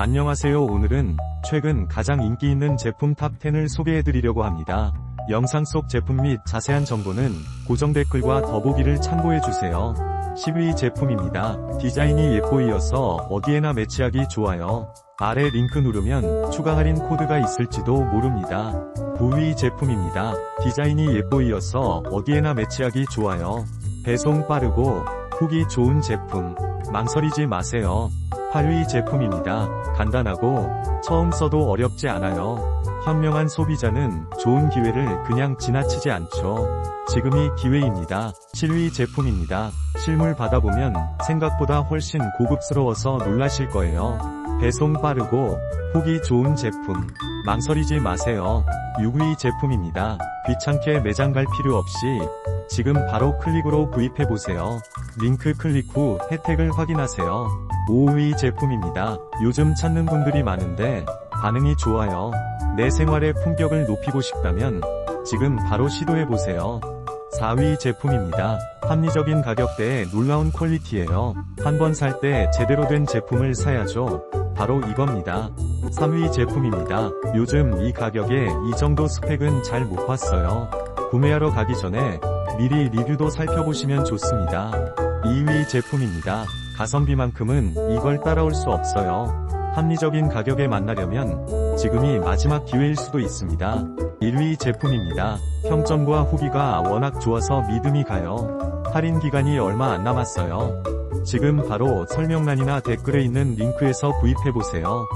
안녕하세요 오늘은 최근 가장 인기 있는 제품 탑10을 소개해드리려고 합니다. 영상 속 제품 및 자세한 정보는 고정 댓글과 더보기를 참고해주세요. 10위 제품입니다. 디자인이 예뻐이어서 어디에나 매치하기 좋아요. 아래 링크 누르면 추가 할인 코드가 있을지도 모릅니다. 9위 제품입니다. 디자인이 예뻐이어서 어디에나 매치하기 좋아요. 배송 빠르고 후기 좋은 제품. 망설이지 마세요. 8위 제품입니다. 간단하고 처음 써도 어렵지 않아요. 현명한 소비자는 좋은 기회를 그냥 지나치지 않죠. 지금이 기회입니다. 7위 제품입니다. 실물 받아보면 생각보다 훨씬 고급스러워서 놀라실 거예요. 배송 빠르고 후기 좋은 제품. 망설이지 마세요. 6위 제품입니다. 귀찮게 매장 갈 필요 없이 지금 바로 클릭으로 구입해보세요. 링크 클릭 후 혜택을 확인하세요. 5위 제품입니다. 요즘 찾는 분들이 많은데 반응이 좋아요. 내 생활의 품격을 높이고 싶다면 지금 바로 시도해보세요. 4위 제품입니다. 합리적인 가격대에 놀라운 퀄리티예요. 한 번 살 때 제대로 된 제품을 사야죠. 바로 이겁니다. 3위 제품입니다. 요즘 이 가격에 이 정도 스펙은 잘 못 봤어요. 구매하러 가기 전에 미리 리뷰도 살펴보시면 좋습니다. 2위 제품입니다. 가성비만큼은 이걸 따라올 수 없어요. 합리적인 가격에 만나려면 지금이 마지막 기회일 수도 있습니다. 1위 제품입니다. 평점과 후기가 워낙 좋아서 믿음이 가요. 할인 기간이 얼마 안 남았어요. 지금 바로 설명란이나 댓글에 있는 링크에서 구입해보세요.